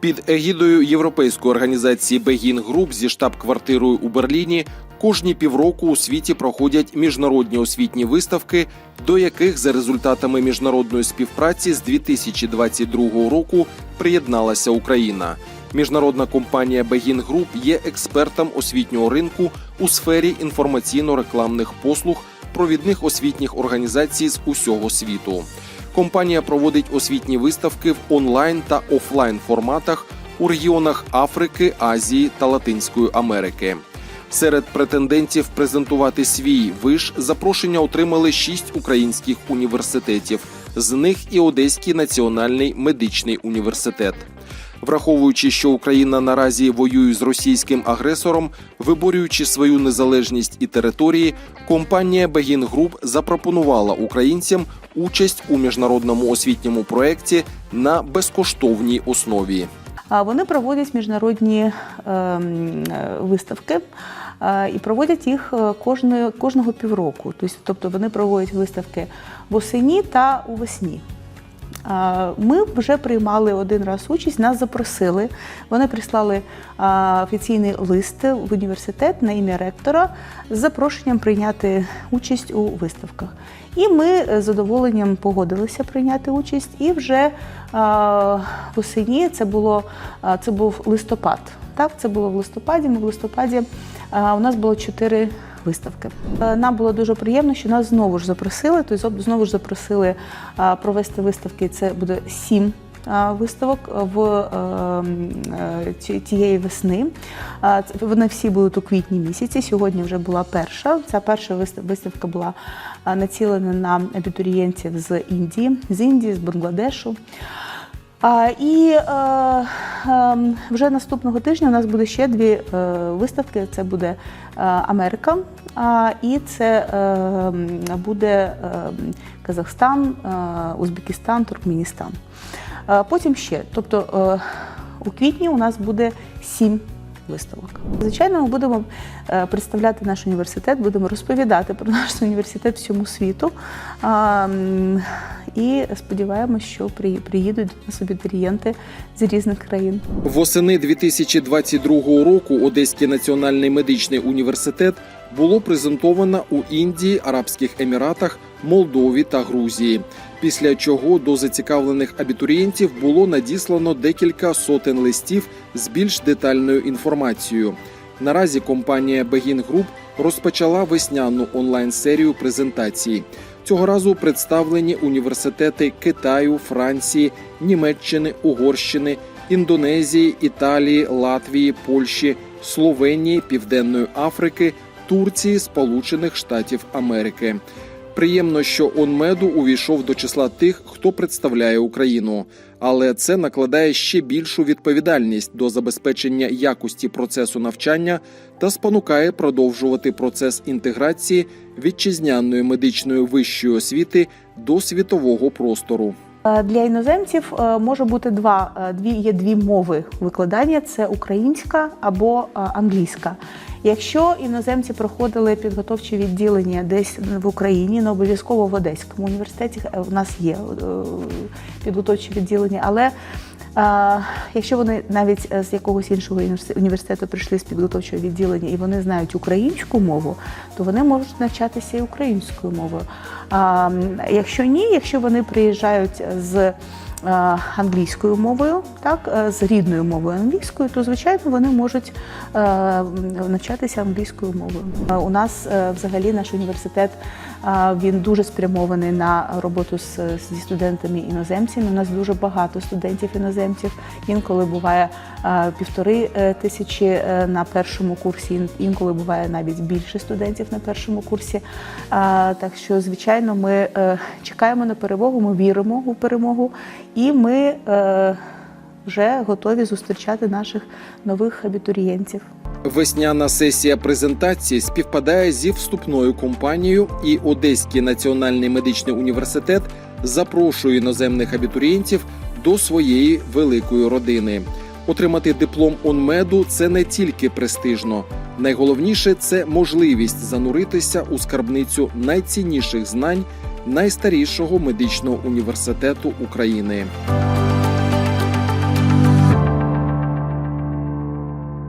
Під егідою європейської організації Бегін Груп зі штаб-квартирою у Берліні кожні півроку у світі проходять міжнародні освітні виставки, до яких за результатами міжнародної співпраці з 2022 року приєдналася Україна. Міжнародна компанія Бегін Груп є експертом освітнього ринку у сфері інформаційно-рекламних послуг провідних освітніх організацій з усього світу. Компанія проводить освітні виставки в онлайн та офлайн форматах у регіонах Африки, Азії та Латинської Америки. Серед претендентів презентувати свій виш запрошення отримали шість українських університетів, з них і Одеський національний медичний університет. Враховуючи, що Україна наразі воює з російським агресором, виборюючи свою незалежність і території, компанія Бегін Груп запропонувала українцям участь у міжнародному освітньому проєкті на безкоштовній основі. Вони проводять міжнародні ем, виставки е, і проводять їх е, кожного, півроку. Тобто- Тобто вони проводять виставки восені та увесні. А, Ми вже приймали один раз участь, нас запросили. Вони прислали офіційний лист в університет на ім'я ректора з запрошенням прийняти участь у виставках. І ми е, з задоволенням погодилися прийняти участь. І вже восені це було це був листопад. Так, це було в листопаді. Ми в листопаді у нас було чотири виставки. Е, Нам було дуже приємно, що нас знову ж запросили. Тобто знову ж запросили провести виставки. Це буде сім. Виставок в е, е, ті- тієї весни. Вони всі будуть у квітні місяці. Сьогодні вже була перша. Ця перша вистав- виставка була націлена на абітурієнтів з Індії, з Індії, з Бангладешу. І е, е, вже наступного тижня у нас буде ще дві е, виставки. Це буде е, Америка, і це е, буде е, Казахстан, е, Узбекистан, Туркменістан. Потім ще, тобто у квітні у нас буде сім виставок. Звичайно, ми будемо представляти наш університет, будемо розповідати про наш університет всьому світу. І сподіваємося, що при- приїдуть до нас абітурієнти з різних країн. Восени 2022 року Одеський національний медичний університет було презентовано у Індії, Арабських Еміратах, Молдові та Грузії. Після чого до зацікавлених абітурієнтів було надіслано декілька сотень листів з більш детальною інформацією. Наразі компанія Begin Group розпочала весняну онлайн-серію презентацій. Цього разу представлені університети Китаю, Франції, Німеччини, Угорщини, Індонезії, Італії, Латвії, Польщі, Словенії, Південної Африки, Турції, Сполучених Штатів Америки. Приємно, що ОНМЕДу увійшов до числа тих, хто представляє Україну, але це накладає ще більшу відповідальність до забезпечення якості процесу навчання та спонукає продовжувати процес інтеграції вітчизняної медичної вищої освіти до світового простору. Е, Для іноземців е, може бути два е, дві є дві мови викладання: це українська або англійська. Якщо іноземці проходили підготовчі відділення десь в Україні, не обов'язково в Одеському університеті в нас є підготовчі відділення, але якщо вони навіть е, з якогось іншого університету- прийшли з підготовчого відділення і вони знають українську мову, то вони можуть навчатися і українською мовою. А якщо ні, якщо вони приїжджають з англійською мовою, так е, з рідною мовою англійською, то звичайно вони можуть е, навчатися англійською мовою. Е, У нас е, взагалі наш університет е, він дуже спрямований на роботу з, зі студентами іноземцями. У нас дуже багато студентів іноземців. Інколи буває е, півтори е, тисячі е, на першому курсі, інколи буває навіть більше студентів на першому курсі. Так що, звичайно, ми е, чекаємо на перемогу, ми віримо у перемогу, і ми е, вже готові зустрічати наших нових абітурієнтів. Весняна сесія презентації співпадає зі вступною кампанією, і Одеський національний медичний університет запрошує іноземних абітурієнтів до своєї великої родини. Отримати диплом ОНМЕДу це не тільки престижно. Найголовніше це можливість зануритися у скарбницю найцінніших знань найстарішого медичного університету України.